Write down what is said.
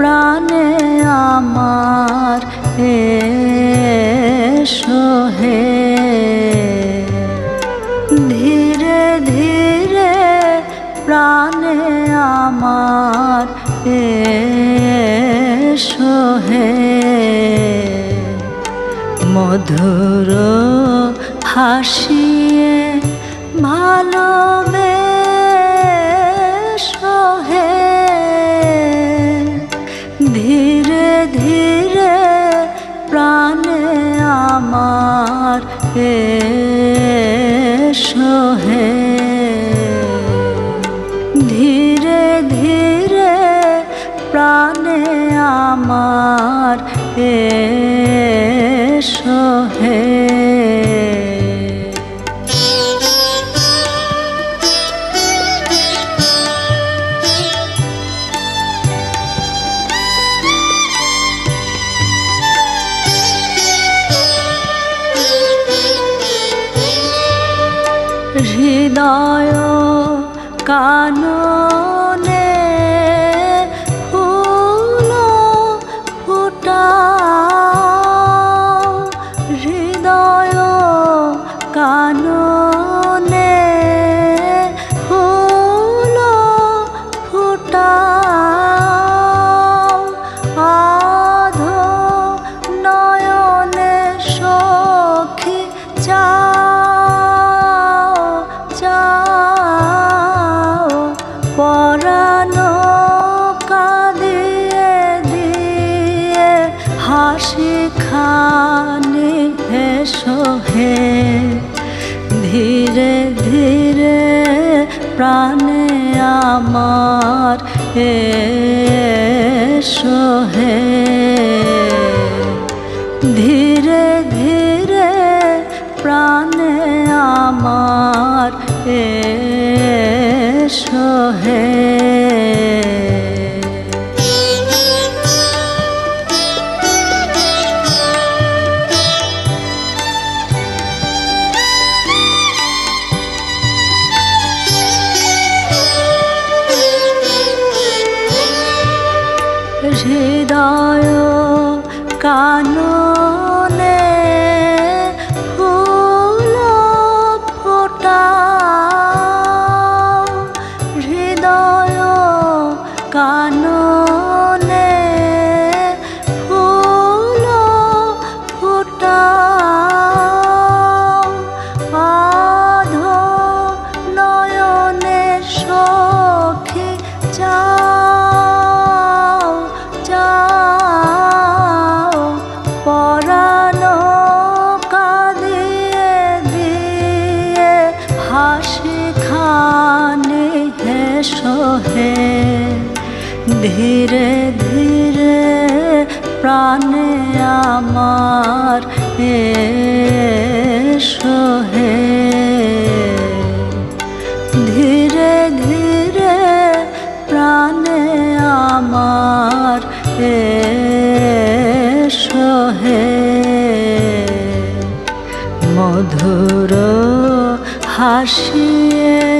প্রাণে আমার এসো হে। ধীরে ধীরে প্রাণে আমার এসো হে। মধুর হাসিয়ে ভালোবেসো আমার এ হে। ধীরে ধীরে প্রাণে আমার এসো হৃদয় কাননে ধীরে ধীরে প্রাণে আমার হে। ধীরে ধীরে প্রাণে আমার হে। হৃদয় কাননে হেসো হে ধীরে ধীরে প্রাণে আমার এসো হে ধীরে ধীরে প্রাণে আমার এসো হে মধুর হাসিয়ে